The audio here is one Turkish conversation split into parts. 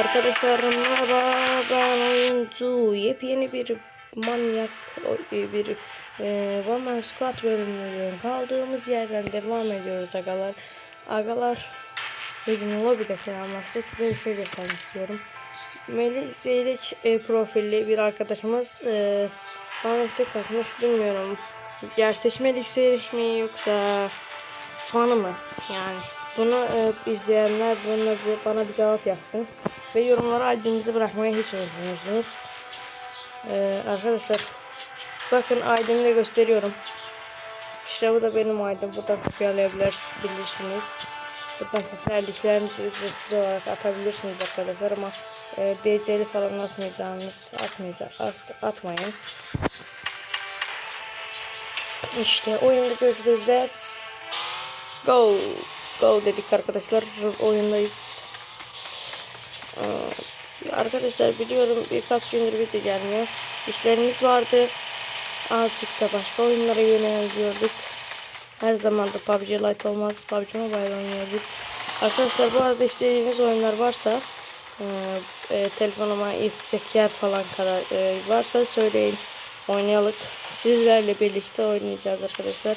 Arkadaşlar merhaba ben oyuncu yepyeni bir manyak o- bir e, One Man Squad bölümünün kaldığımız yerden devam ediyoruz agalar. Agalar bizim lobide selamlaştık size bir şey göstermek istiyorum. Melih Zeylik e, profilli bir arkadaşımız e, bana istek atmış bilmiyorum. Gerçek Melih Zeylik mi yoksa fanı mı yani bunu e, izleyenler bunu bir- bana bir cevap yazsın. Ve yorumlara aydınınızı bırakmaya hiç unutmuyorsunuz E, arkadaşlar bakın aydını da gösteriyorum. İşte bu da benim aydım buradan kopyalayabilirsiniz. Buradan terliklerinizi ücretsiz olarak atabilirsiniz arkadaşlar ama e, DC'li falan atmayacağınız atmayacak at, atmayın. İşte oyunda görüşürüz let's Go. Go dedik arkadaşlar. Oyundayız. Ee, arkadaşlar biliyorum birkaç gündür video gelmiyor. İşlerimiz vardı. Azıcık da başka oyunlara yöneliyorduk. Her zaman da PUBG Lite olmaz. PUBG Mobile oynuyorduk. Arkadaşlar bu arada istediğiniz oyunlar varsa e, e, telefonuma yetecek yer falan kadar e, varsa söyleyin. Oynayalım. Sizlerle birlikte oynayacağız arkadaşlar.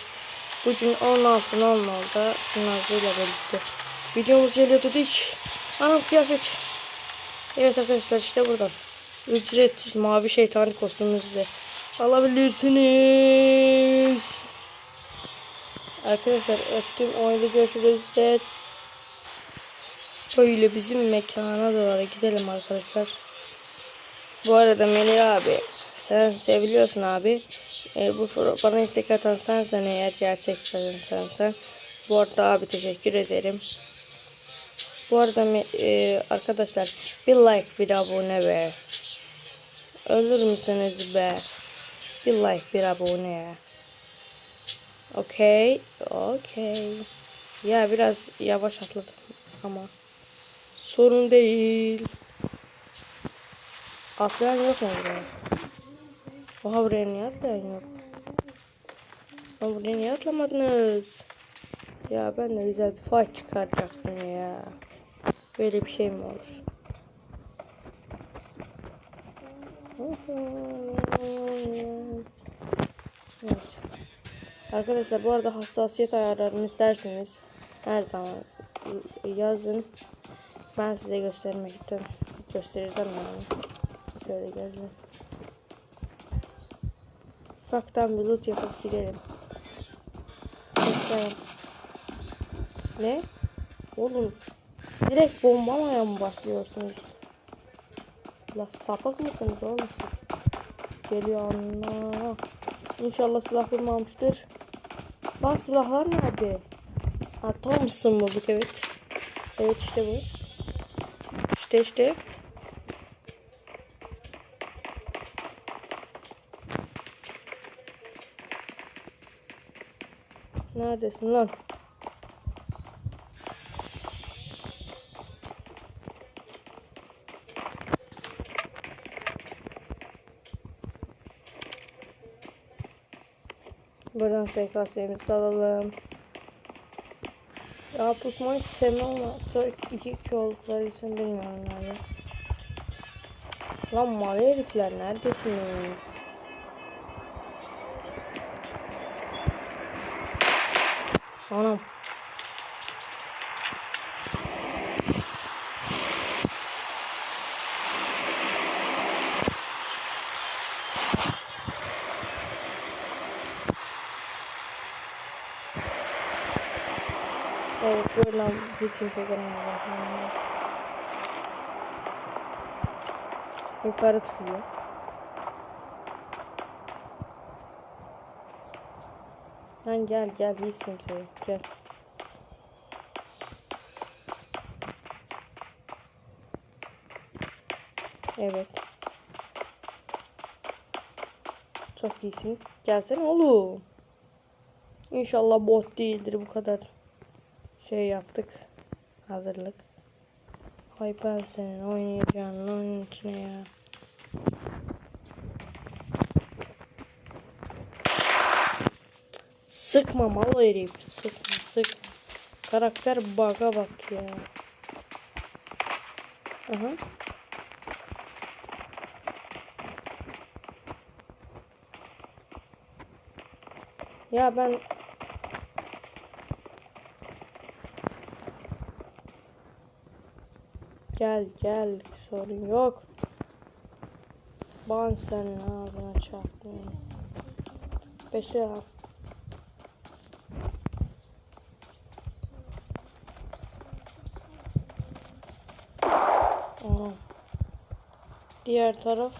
Bugün 16 normalde Nazlı'yla birlikte videomuz geliyor dedik. Anam kıyafet. Evet arkadaşlar işte buradan. Ücretsiz mavi şeytani kostümümüzü alabilirsiniz. Arkadaşlar öptüm oyunda görüşürüz de böyle bizim mekana doğru gidelim arkadaşlar. Bu arada Melih abi sen seviliyorsun abi. E, bu bana istek atan sensen eğer gerçekten sensen. Bu arada abi teşekkür ederim. Bu arada e, arkadaşlar bir like bir abone be. Ölür müsünüz be? Bir like bir abone. Okey. Okey. Ya biraz yavaş atladım ama sorun değil. Atlayan yok mu? Oha buraya niye atlayan yok? Buraya niye atlamadınız? Ya ben de güzel bir fight çıkaracaktım ya. Böyle bir şey mi olur? Neyse. Arkadaşlar bu arada hassasiyet ayarlarını isterseniz her zaman yazın. Ben size göstermek için göstereceğim yani. Şöyle gelin. Ufaktan bir loot yapıp gidelim. Sesler. Ne? Oğlum. Direkt bombalamaya mı başlıyorsunuz? La sapık mısınız oğlum? Geliyor anla. İnşallah silah bulmamıştır. Lan silahlar nerede? Ha Thompson bulduk evet. Evet işte bu. İşte işte. Neredesin lan? Buradan SKS'imizi alalım. Ya pusmayı sevmem ama iki kişi oldukları için bilmiyorum yani. Lan mavi herifler neredesiniz? Anam. Evet böyle hiç kimse göremiyor. Yukarı çıkıyor. Lan gel gel hiç kimse gel. Evet. Çok iyisin. Gelsene oğlum. İnşallah bot değildir bu kadar şey yaptık. Hazırlık. Hay ben senin oynayacağın oyun içine ya. Sıkma mal herif. Sıkma sıkma. Karakter bug'a bak ya. Aha. Ya ben Gel gel sorun yok. Ban senin ağzına çarpmayın. Beşe al. Aha. Diğer taraf.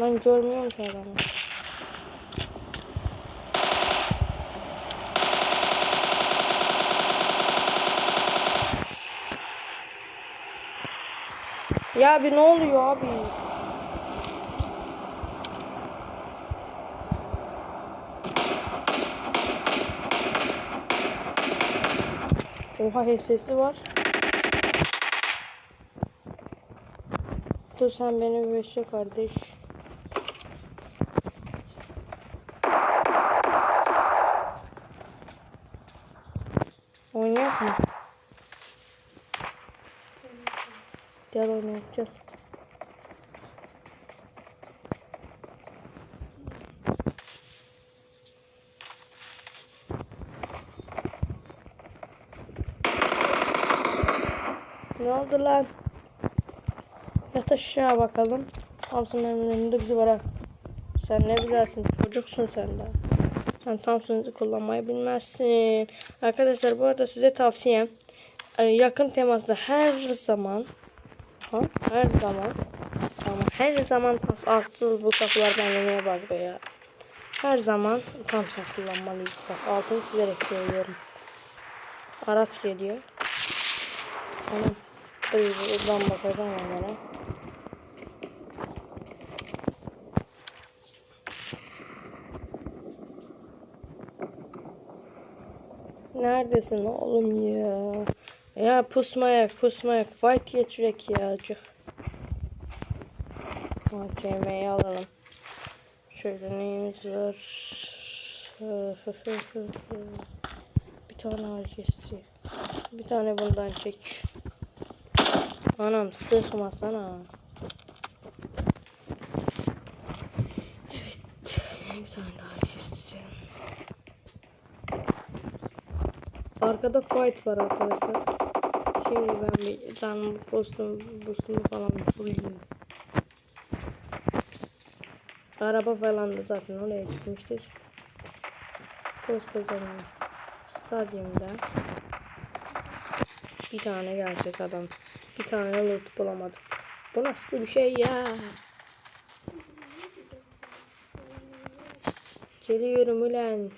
Ben görmüyorum ki adamı. Ya abi ne oluyor abi? Oha HS'si var. Dur sen beni beşe kardeş. Oynayak mı? Gel oynayak oldu lan? Yat aşağı bakalım. Thompson önünde bizi var. Sen ne bilersin? Çocuksun sen de. Sen Thompson'ı kullanmayı bilmezsin. Arkadaşlar bu arada size tavsiyem. e, Yakın temasta her zaman her zaman tamam her zaman tas altsız bu kapılardan yemeye bak be ya. Her zaman Thompson kullanmalıyız. Bak altını çizerek söylüyorum. Araç geliyor. Tamam. Buradan bakacağım onlara. Neredesin oğlum ya? Ya pusmayak pusmayak fight geçirek ya cık. AKM'yi alalım. Şöyle neyimiz var? Bir tane harcısı. Bir tane bundan çek. Anam sıkmasana. Evet. Bir tane daha harcısı. Arkada fight var arkadaşlar. Şimdi ben bir tane postum, postumu falan bulayım. Araba falan da zaten oraya gitmiştir. Koskocaman stadyumda bir tane gerçek adam. Bir tane loot bulamadım. Bu nasıl bir şey ya? Geliyorum ulan.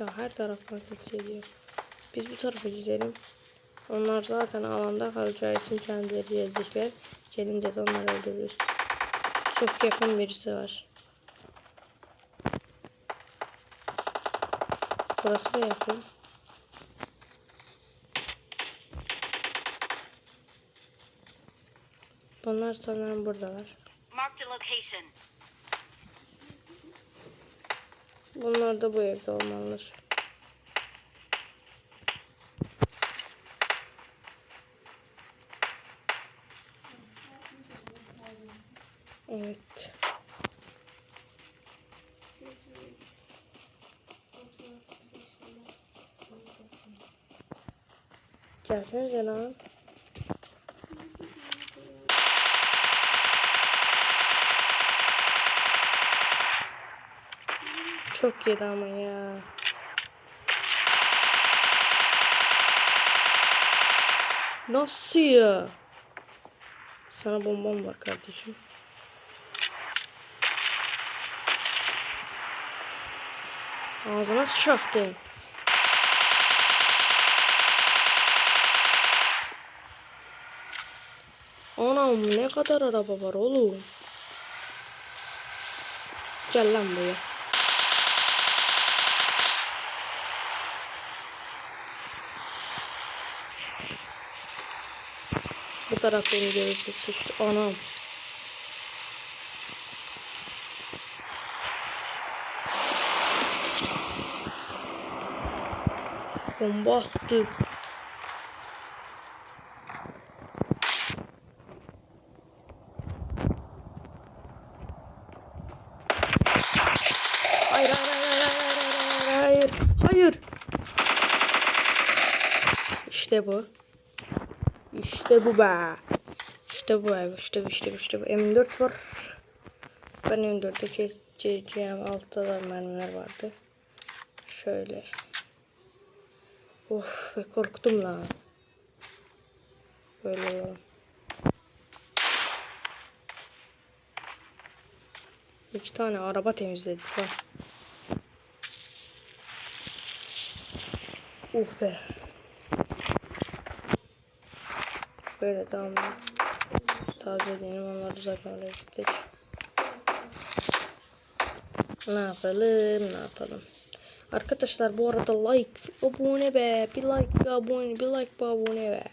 Ya her taraftan ses geliyor. Biz bu tarafa gidelim. Onlar zaten alanda kalacağı için kendileri gelecekler. Gelince de onları öldürürüz. Çok yakın birisi var. Burası da yakın. Bunlar sanırım buradalar. Bunlar da bu evde olmalılar. Evet. Gelsene lan. Çok yedi ama ya. Nasıl ya? Sana bombam var kardeşim. Ağzına sıçaktı. Anam ne kadar araba var oğlum. Gel lan buraya. taraf beni görürse sıçtı. Anam. Bomba attı. İşte bu. İşte bu be. İşte bu be. İşte bu işte bu işte bu. M4 var. Ben M4'e keseceğim. Altta da mermiler vardı. Şöyle. Of be korktum lan. Böyle olalım. İki tane araba temizledik ha. Uh be. Böyle tamam. Tazeleyelim onları zaten oraya gittik. Ne yapalım ne yapalım. Arkadaşlar bu arada like abone be bir like bir abone bir like bir abone be.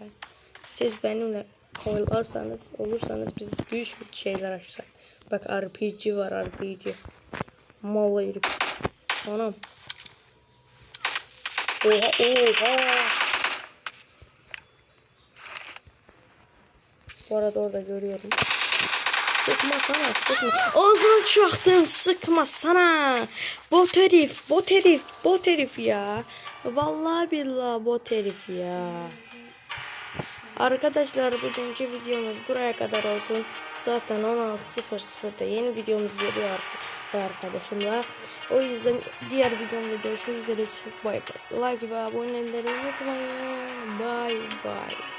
Siz benimle oynarsanız olursanız biz büyük bir şeyler açsak. Bak RPG var RPG. Mal herif. Anam. Oha oha. Bu arada orada görüyorum. Sıkma sana sıkma. Ağzını çaktın sıkma sana. Bot herif bot herif bot herif ya. Vallahi billahi bot herif ya. Arkadaşlar bugünkü videomuz buraya kadar olsun. Zaten 16.00'da yeni videomuz geliyor ar- arkadaşımla. O yüzden diğer videomda görüşmek üzere. Bay bay. Like ve aboneleri unutmayın. Bye bye.